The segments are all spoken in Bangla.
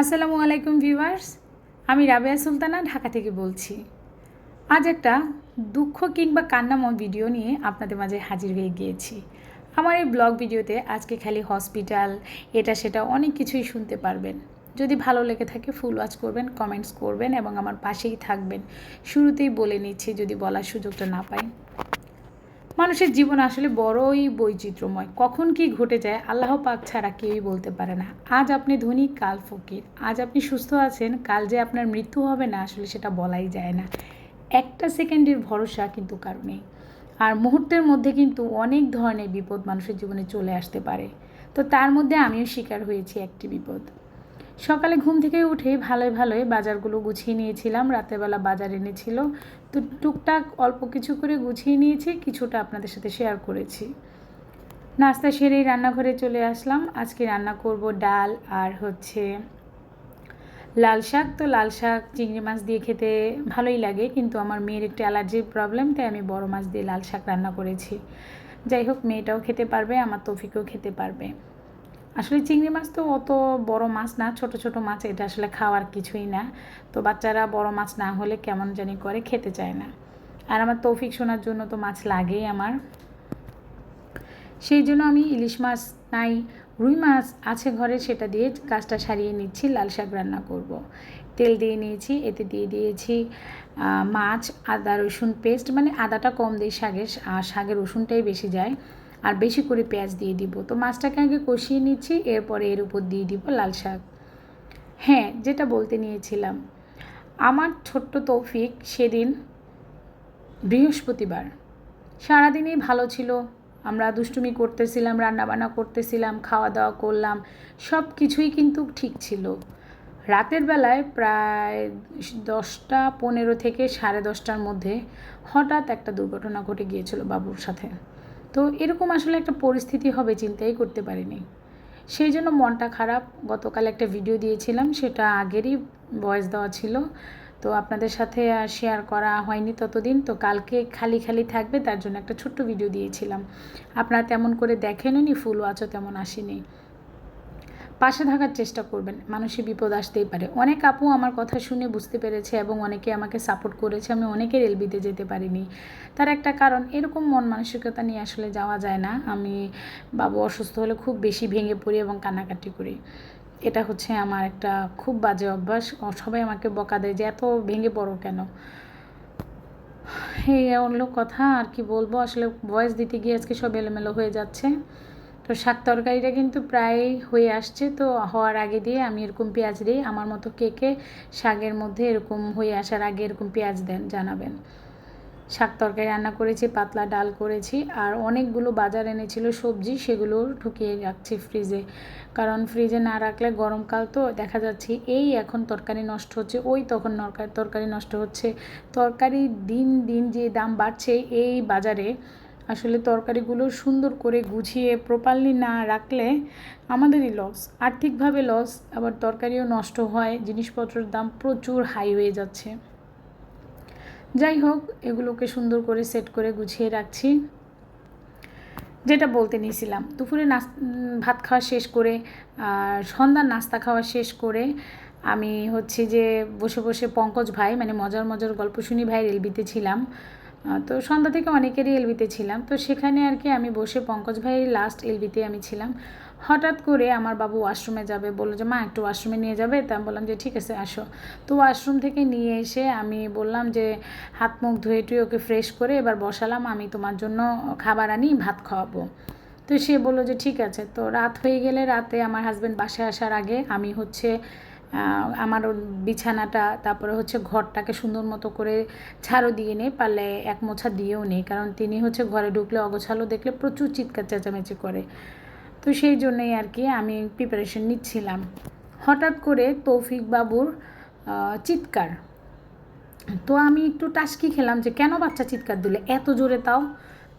আসসালামু আলাইকুম ভিউয়ার্স, আমি রাবেয়া সুলতানা ঢাকা থেকে বলছি। আজ একটা দুঃখ কিংবা কান্নাময় ভিডিও নিয়ে আপনাদের মাঝে হাজির হয়ে গিয়েছি। আমার এই ব্লগ ভিডিওতে আজকে খালি হসপিটাল, এটা সেটা অনেক কিছুই শুনতে পারবেন। যদি ভালো লেগে থাকে, ফুল ওয়াচ করবেন, কমেন্টস করবেন এবং আমার পাশেই থাকবেন। শুরুতেই বলে নিচ্ছি, যদি বলার সুযোগটা না পাই। মানুষের জীবন আসলে বড়ই বৈচিত্র্যময়। কখন কি ঘটে যায় আল্লাহ পাক ছাড়া কেউই বলতে পারে না। আজ আপনি ধনী, কাল ফকির। আজ আপনি সুস্থ আছেন, কাল যে আপনার মৃত্যু হবে না, আসলে সেটা বলাই যায় না। একটা সেকেন্ডের ভরসা কিন্তু কারও নেই। আর মুহূর্তের মধ্যে কিন্তু অনেক ধরনের বিপদ মানুষের জীবনে চলে আসতে পারে। তো তার মধ্যে আমিও শিকার হয়েছি একটি বিপদ। সকালে ঘুম থেকে উঠে ভালোই ভালোই বাজারগুলো গুছিয়ে নিয়েছিলাম। রাতেরবেলা বাজার এনেছিল। তো টুকটাক অল্প কিছু করে গুছিয়ে নিয়েছি, কিছুটা আপনাদের সাথে শেয়ার করেছি। নাস্তা সেরেই রান্নাঘরে চলে আসলাম। আজকে রান্না করব ডাল আর হচ্ছে লাল শাক। তো লাল শাক, চিংড়ি মাছ দিয়ে খেতে ভালোই লাগে, কিন্তু আমার মেয়ের একটু অ্যালার্জির প্রবলেম তাই আমি বড় মাছ দিয়ে লাল শাক রান্না করেছি। যাই হোক, মেয়েটাও খেতে পারবে, আমার তৌফিকও খেতে পারবে। আসলে চিংড়ি মাছ তো অত বড় মাছ না, ছোট ছোট মাছ, এটা আসলে খাওয়ার কিছুই না। তো বাচ্চারা বড় মাছ না হলে কেমন জানি করে, খেতে চায় না। আর আমার তৌফিক শোনার জন্য তো মাছ লাগেই আমার। সেই জন্য আমি ইলিশ মাছ নাই, রুই মাছ আছে ঘরে, সেটা দিয়ে কাজটা সারিয়ে নিচ্ছি, লাল শাক রান্না করব। তেল দিয়ে নিয়েছি, এতে দিয়ে দিয়েছি মাছ, আদা, রসুন পেস্ট মানে আদাটা কম দিই শাকের শাকের রসুনটাই বেশি যায়। আর বেশি করে পেঁয়াজ দিয়ে দিব। তো মাছটাকে আগে কষিয়ে নিচ্ছি, এরপরে এর উপর দিয়ে দিব লাল শাক। হ্যাঁ যেটা বলতে নিয়েছিলাম, আমার ছোট্ট তৌফিক সেদিন বৃহস্পতিবার। সারাদিনই ভালো ছিল, আমরা দুষ্টুমি করতেছিলাম, রান্নাবান্না করতেছিলাম খাওয়া দাওয়া করলাম সব কিছুই কিন্তু ঠিক ছিল। রাতের বেলায় প্রায় দশটা পনেরো থেকে সাড়ে দশটার মধ্যে হঠাৎ একটা দুর্ঘটনা ঘটে গিয়েছিল বাবুর সাথে। তো এরকম আসলে একটা পরিস্থিতি হবে চিন্তাই করতে পারিনি। সেই জন্য মনটা খারাপ। গতকাল একটা ভিডিও দিয়েছিলাম, সেটা আগেরই ভয়েস দেওয়া ছিল। তো আপনাদের সাথে শেয়ার করা হয়নি ততদিন, তো কালকে খালি খালি থাকবে, তার জন্য একটা ছোট্ট ভিডিও দিয়েছিলাম। আপনারা তেমন করে দেখেননি ফুল ওয়াচও তেমন আসেনি। পাশে থাকার চেষ্টা করবেন। মানুষের বিপদ আসতেই পারে। অনেক আপু আমার কথা শুনে বুঝতে পেরেছে এবং অনেকে আমাকে সাপোর্ট করেছে। আমি অনেকের এলবিতে যেতে পারিনি। তার একটা কারণ, এরকম মন মানসিকতা নিয়ে আসলে যাওয়া যায় না। আমি বাবু অসুস্থ হলে খুব বেশি ভেঙে পড়ি এবং কান্নাকাটি করি। এটা হচ্ছে আমার একটা খুব বাজে অভ্যাস। সবাই আমাকে বকা দেয় যে, এত ভেঙে পড়ো কেন? এই হলো কথা, আর কি বলব? আসলে ভয়েস দিতে গিয়ে আজকে সব এলোমেলো হয়ে যাচ্ছে। তো শাক তরকারিটা কিন্তু প্রায় হয়ে আসছে। তো হওয়ার আগে দিয়ে আমি এরকম পেঁয়াজ দিই আমার মতো কে কে শাকের মধ্যে এরকম হয়ে আসার আগে এরকম পেঁয়াজ দেন, জানাবেন। শাক তরকারি রান্না করেছি, পাতলা ডাল করেছি, আর অনেকগুলো বাজার এনেছিল সবজি, সেগুলো ঢুকিয়ে রাখছি ফ্রিজে। কারণ ফ্রিজে না রাখলে গরমকাল তো দেখা যাচ্ছে এই এখন তরকারি নষ্ট হচ্ছে, ওই তখন তরকারি নষ্ট হচ্ছে। তরকারি দিন দিন যে দাম বাড়ছে এই বাজারে আসলে তরকারিগুলো সুন্দর করে গুছিয়ে প্রপারলি না রাখলে আমাদেরই লস আর্থিকভাবে লস আবার তরকারিও নষ্ট হয়, জিনিসপত্রের দাম প্রচুর হাই হয়ে যাচ্ছে। যাই হোক, এগুলোকে সুন্দর করে সেট করে গুছিয়ে রাখছি। যেটা বলতে নিয়েছিলাম, দুপুরে নাস ভাত খাওয়া শেষ করে সন্ধ্যার নাস্তা খাওয়া শেষ করে আমি হচ্ছে যে বসে বসে পঙ্কজ ভাই মানে মজার মজার গল্প শুনি ভাই রেলবিতে ছিলাম। তো সন্ধ্যা থেকে অনেকেরই এলবিতে ছিলাম। তো সেখানে আর কি আমি বসে পঙ্কজ ভাইয়ের লাস্ট এলবিতে আমি ছিলাম। হঠাৎ করে আমার বাবু ওয়াশরুমে যাবে, বলল যে, মা, একটু ওয়াশরুমে নিয়ে যাবে? তা আমি বললাম যে, ঠিক আছে, আসো। তো ওয়াশরুম থেকে নিয়ে এসে আমি বললাম যে, হাত মুখ ধুয়ে টুয়ে ওকে ফ্রেশ করে এবার বসালাম, আমি তোমার জন্য খাবার আনি, ভাত খাওয়াবো। তো সে বলল যে, ঠিক আছে। তো রাত হয়ে গেলে রাতে আমার হাজব্যান্ড বাসায় আসার আগে আমি হচ্ছে আমার বিছানাটা, তারপরে হচ্ছে ঘরটাকে সুন্দর মতো করে ছাড়ও দিয়ে নেই পারলে এক মোছা দিয়েও নেই কারণ তিনি হচ্ছে ঘরে ঢুকলে অগোছালো দেখলে প্রচুর চিৎকার, চেঁচামেচি করে। তো সেই জন্যই আর কি আমি প্রিপারেশন নিচ্ছিলাম। হঠাৎ করে তৌফিক বাবুর চিৎকার। তো আমি একটু টাস্কি খেলাম যে কেন বাচ্চা চিৎকার দিলে? এত জোরে তাও?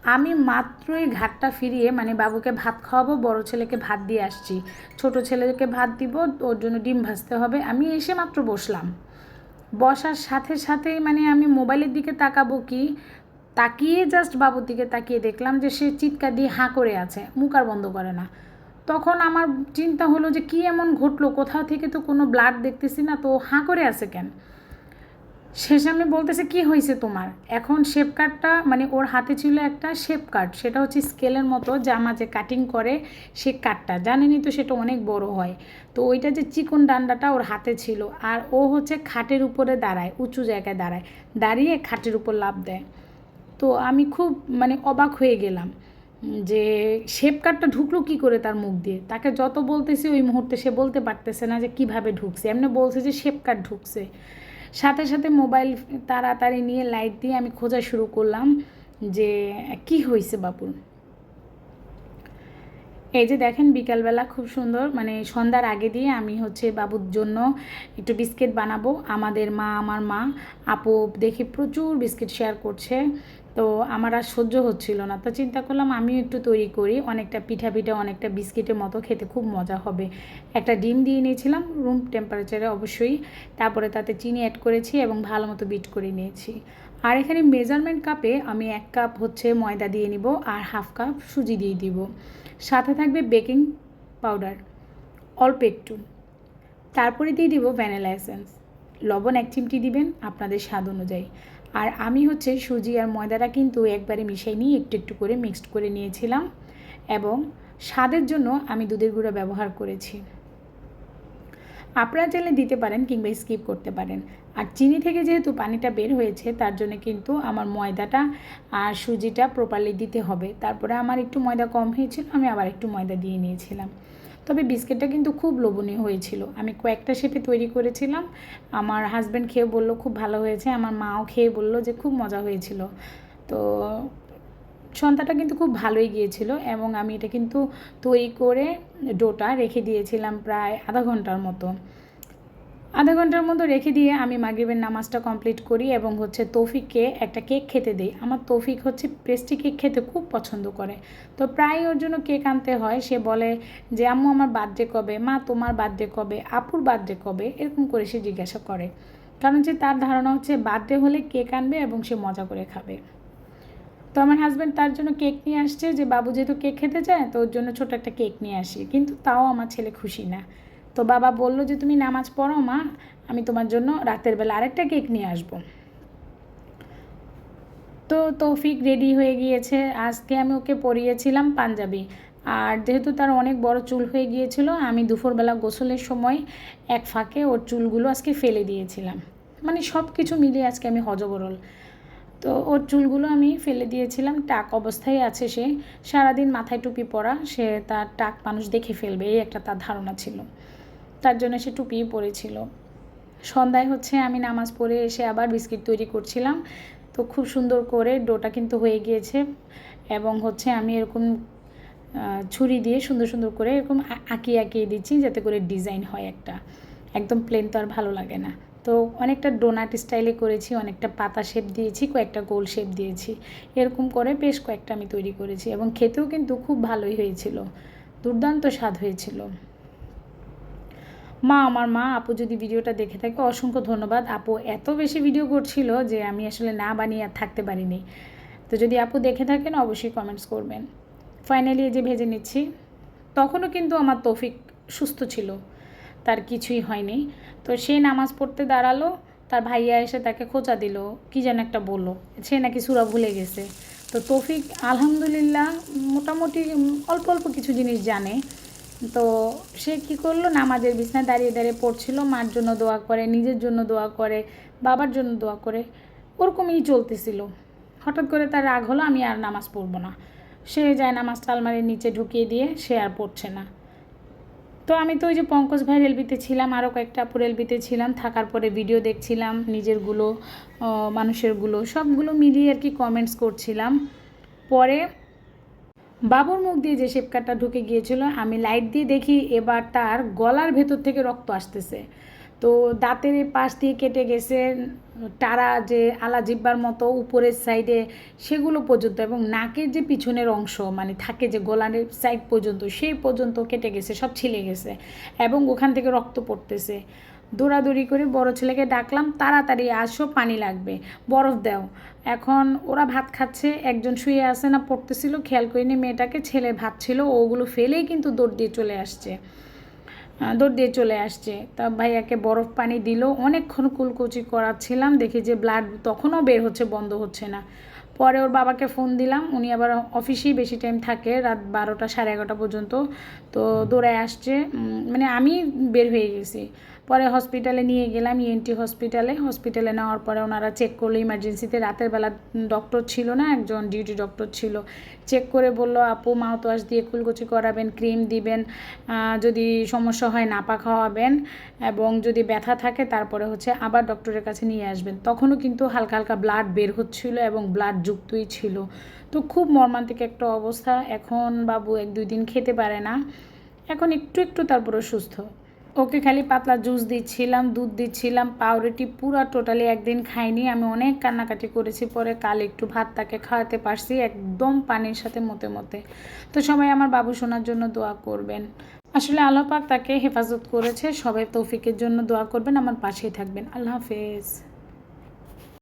আমি মাত্রই ঘাটটা ফিরিয়ে মানে বাবুকে ভাত খাওয়াবো, বড় ছেলেকে ভাত দিয়ে আসছি। ছোট ছেলেকে ভাত দিব, ওর জন্য ডিম ভাজতে হবে। আমি এসে মাত্র বসলাম। বসার সাথে সাথেই মানে আমি মোবাইলের দিকে তাকাবো কি, তাকিয়ে জাস্ট বাবুর দিকে তাকিয়ে দেখলাম যে সে চিৎকার দিয়ে হাঁ করে আছে, মুখ আর বন্ধ করে না। তখন আমার চিন্তা হলো যে কী এমন ঘটলো, কোথাও থেকে তো কোনো ব্লাড দেখতেছি না, তো হাঁ করে আছে কেন? আমি বলতেছে, কি হয়েছে তোমার? এখন শেপ কার্ডটা মানে ওর হাতে ছিল একটা শেপ কার্ড সেটা হচ্ছে স্কেলের মতো, যে কাটিং করে সে কাঠটা জানেনই তো সেটা অনেক বড় হয়। তো ওইটা যে চিকন ডান্ডাটা ওর হাতে ছিল, আর ও হচ্ছে খাটের উপরে দাঁড়ায়, উঁচু জায়গায় দাঁড়ায়, দাঁড়িয়ে খাটের উপর লাভ দেয়। তো আমি খুব মানে অবাক হয়ে গেলাম যে শেপ কার্ডটা ঢুকলো কি করে তার মুখ দিয়ে? তাকে যত বলতেছি, ওই মুহূর্তে সে বলতে পারতেছে না যে কীভাবে ঢুকছে। এমনি বলছে যে শেপ কার্ড ঢুকছে। সাথে সাথে মোবাইল তাড়াতাড়ি নিয়ে লাইট দিয়ে আমি খোঁজা শুরু করলাম যে, কি হয়েছে বাপুর এই যে দেখেন বিকালবেলা খুব সুন্দর মানে সন্ধ্যার আগে দিয়ে আমি হচ্ছে বাবুর জন্য একটু বিস্কিট বানাবো। আমাদের মা, আমার মা, আপু দেখে প্রচুর বিস্কিট শেয়ার করছে। তো আমার আর সহ্য হচ্ছিল না। তো চিন্তা করলাম আমিও একটু তৈরি করি। অনেকটা পিঠা পিঠা, অনেকটা বিস্কিটের মতো খেতে খুব মজা হবে। একটা ডিম দিয়ে নিয়েছিলাম রুম টেম্পারেচারে অবশ্যই। তারপরে তাতে চিনি অ্যাড করেছি এবং ভালো মতো বিট করে নিয়েছি। আর এখানে মেজারমেন্ট কাপে আমি এক কাপ হচ্ছে ময়দা দিয়ে নিব আর হাফ কাপ সুজি দিয়ে দিব। সাথে থাকবে বেকিং পাউডার অল্প একটু। তারপরে দিয়ে দিব ভ্যানিলা এসেন্স লবণ এক চিমটি দিবেন, আপনাদের স্বাদ অনুযায়ী। আর আমি হচ্ছে সুজি আর ময়দাটা কিন্তু একবারে মিশাই নিয়ে একটু একটু করে মিক্সড করে নিয়েছিলাম এবং স্বাদের জন্য আমি দুধের গুঁড়ো ব্যবহার করেছি। আপনারা চাইলে দিতে পারেন কিংবা স্কিপ করতে পারেন। আর চিনি থেকে যেহেতু পানিটা বের হয়েছে, তার জন্য কিন্তু আমার ময়দাটা আর সুজিটা প্রপারলি দিতে হবে। তারপরে আমার একটু ময়দা কম হয়েছিল, আমি আবার একটু ময়দা দিয়ে নিয়েছিলাম। তবে বিস্কিটটা কিন্তু খুব লোভনীয় হয়েছিল। আমি কয়েকটা শেপে তৈরি করেছিলাম। আমার হাজব্যান্ড খেয়ে বলল, খুব ভালো হয়েছে। আমার মাও খেয়ে বলল যে, খুব মজা হয়েছিল। তো সন্তানটা কিন্তু খুব ভালোই গিয়েছিল এবং আমি এটা কিন্তু তৈরি করে ডোটা রেখে দিয়েছিলাম প্রায় আধা ঘণ্টার মতো। আধা ঘণ্টার মতো রেখে দিয়ে আমি মাগরিবের নামাজটা কমপ্লিট করি এবং হচ্ছে তৌফিককে একটা কেক খেতে দিই। আমার তৌফিক হচ্ছে পেস্ট্রি কেক খেতে খুব পছন্দ করে। তো প্রায় ওর জন্য কেক আনতে হয়। সে বলে যে, আম্মু, আমার বার্থডে কবে? মা, তোমার বার্থডে কবে? আপুর বার্থডে কবে? এরকম করে সে জিজ্ঞাসা করে। কারণ যে তার ধারণা হচ্ছে বার্থডে হলে কেক আনবে এবং সে মজা করে খাবে। তো আমার হাজব্যান্ড তার জন্য কেক নিয়ে আসছে যে, বাবু যেহেতু কেক খেতে চায়, তো ওর জন্য ছোট একটা কেক নিয়ে আসি। কিন্তু তাও আমার ছেলে খুশি না। তো বাবা বলল যে, তুমি নামাজ পড়ো মা, আমি তোমার জন্য রাতের বেলা আরেকটা কেক নিয়ে আসব। তো তৌফিক রেডি হয়ে গিয়েছে। আজকে আমি ওকে পরিয়েছিলাম পাঞ্জাবি। আর যেহেতু তার অনেক বড় চুল হয়ে গিয়েছিল, আমি দুপুরবেলা গোসলের সময় এক ফাঁকে ওর চুলগুলো আজকে ফেলে দিয়েছিলাম। মানে সব কিছু মিলিয়ে আজকে আমি হজবরল। তো ওর চুলগুলো আমি ফেলে দিয়েছিলাম, টাক অবস্থায় আছে সে। সারাদিন মাথায় টুপি পরা, সে তার টাক মানুষ দেখে ফেলবে, এই একটা তার ধারণা ছিল। তার জন্য সে টুপিই পরেছিল। সন্ধ্যায় হচ্ছে আমি নামাজ পড়ে এসে আবার বিস্কিট তৈরি করছিলাম। তো খুব সুন্দর করে ডোটা কিন্তু হয়ে গিয়েছে এবং হচ্ছে আমি এরকম ছুরি দিয়ে সুন্দর সুন্দর করে এরকম আঁকিয়ে আঁকিয়ে দিচ্ছি যাতে করে ডিজাইন হয় একটা। একদম প্লেন তো আর ভালো লাগে না। তো অনেকটা ডোনাট স্টাইলে করেছি, অনেকটা পাতা শেপ দিয়েছি, কয়েকটা গোল শেপ দিয়েছি। এরকম করে বেশ কয়েকটা আমি তৈরি করেছি এবং খেতেও কিন্তু খুব ভালোই হয়েছিল। দুর্দান্ত স্বাদ হয়েছিল। মা, আমার মা, আপু যদি ভিডিওটা দেখে থাকে, অসংখ্য ধন্যবাদ। আপু এত বেশি ভিডিও করছিল যে আমি আসলে না বানিয়ে আর থাকতে পারিনি। তো যদি আপু দেখে থাকেন, অবশ্যই কমেন্টস করবেন। ফাইনালি এই যে ভেজে নিচ্ছি, তখনও কিন্তু আমার তৌফিক সুস্থ ছিল। তার কিছুই হয়নি। তো সে নামাজ পড়তে দাঁড়াল, তার ভাইয়া এসে তাকে খোঁচা দিল, কি যেন একটা বলল। সে নাকি সুরা ভুলে গেছে। তো তৌফিক আলহামদুলিল্লাহ, মোটামুটি অল্প অল্প কিছু জিনিস জানে। তো সে কি করল? নামাজের বিছনায় দাঁড়িয়ে দাঁড়িয়ে পড়ছিল। মার জন্য দোয়া করে, নিজের জন্য দোয়া করে, বাবার জন্য দোয়া করে, ওরকমই চলতেছিল। হঠাৎ করে তার রাগ হলো, আমি আর নামাজ পড়ব না। সে যায় নামাজটা আলমারির নিচে ঢুকিয়ে দিয়ে সে আর পড়ছে না। তো আমি তো ওই যে পঙ্কজ ভাই রেলবিতে ছিলাম, আরও কয়েকটা আপু রেলবিতে ছিলাম। থাকার পরে ভিডিও দেখছিলাম, নিজেরগুলো মানুষেরগুলো। সবগুলো মিলিয়ে আর কি কমেন্টস করছিলাম। পরে বাবুর মুখ দিয়ে যে শেপকারটা ঢুকে গিয়েছিল, আমি লাইট দিয়ে দেখি এবার তার গলার ভেতর থেকে রক্ত আসতেছে। তো দাঁতের পাশ দিয়ে কেটে গেছে টারা যে আলা জিব্বার মতো উপরের সাইডে সেগুলো পর্যন্ত এবং নাকের যে পিছনের অংশ মানে থাকে যে গোলানের সাইড পর্যন্ত, সেই পর্যন্ত কেটে গেছে, সব ছিলে গেছে এবং ওখান থেকে রক্ত পড়তেছে। দৌড়াদৌড়ি করে বড় ছেলেকে ডাকলাম, তাড়াতাড়ি আসো, পানি লাগবে, বরফ দাও। এখন ওরা ভাত খাচ্ছে, একজন শুয়ে আছে না, পড়তেছিল, খেয়াল করিনি, মেয়েটাকে ছেলে ভাত ছিল ওগুলো ফেলেই কিন্তু দৌড় দিয়ে চলে আসছে। দৌড় দিয়ে চলে আসছে। তা ভাইয়াকে বরফ পানি দিল, অনেকক্ষণ কুলকুচি করাচ্ছিলাম, দেখি যে ব্লাড তখনও বের হচ্ছে, বন্ধ হচ্ছে না। পরে ওর বাবাকে ফোন দিলাম, উনি আবার অফিসেই বেশি টাইম থাকে, রাত বারোটা সাড়ে এগারোটা পর্যন্ত, তো দৌড়ায় আসছে মানে আমি বের হয়ে গেছি। পরে হসপিটালে নিয়ে গেলাম ইএনটি হসপিটালে হসপিটালে নেওয়ার পরে ওনারা চেক করল ইমার্জেন্সিতে রাতের বেলা ডক্টর ছিল না, একজন ডিউটি ডক্টর ছিল। চেক করে বলল, আপু মাউথওয়াশ দিয়ে কুলকুচি করাবেন ক্রিম দিবেন যদি সমস্যা হয় নাপা খাওয়াবেন এবং যদি ব্যথা থাকে তারপরে হচ্ছে আবার ডক্টরের কাছে নিয়ে আসবেন। তখনও কিন্তু হালকা হালকা ব্লাড বের হচ্ছিল এবং ব্লাড যুক্তই ছিল। তো খুব মর্মান্তিক একটা অবস্থা। এখন বাবু এক দুই দিন খেতে পারে না। এখন একটু একটু তারপরে সুস্থ। ওকে খালি পাতলা জুস দিচ্ছিলাম, দুধ দিচ্ছিলাম, পাউরুটি পুরো টোটালি একদিন খাইনি। আমি অনেক কান্নাকাটি করেছি, পরে কাল একটু ভাত তাকে খাওয়াতে পারছি, একদম পানির সাথে মতে মতে। তো সবাই আমার বাবু শোনার জন্য দোয়া করবেন। আসলে আল্লাহ পাক তাকে হেফাজত করেছে, সবাই তৌফিকের জন্য দোয়া করবেন, আমার পাশেই থাকবেন। আল্লাহ হাফেজ।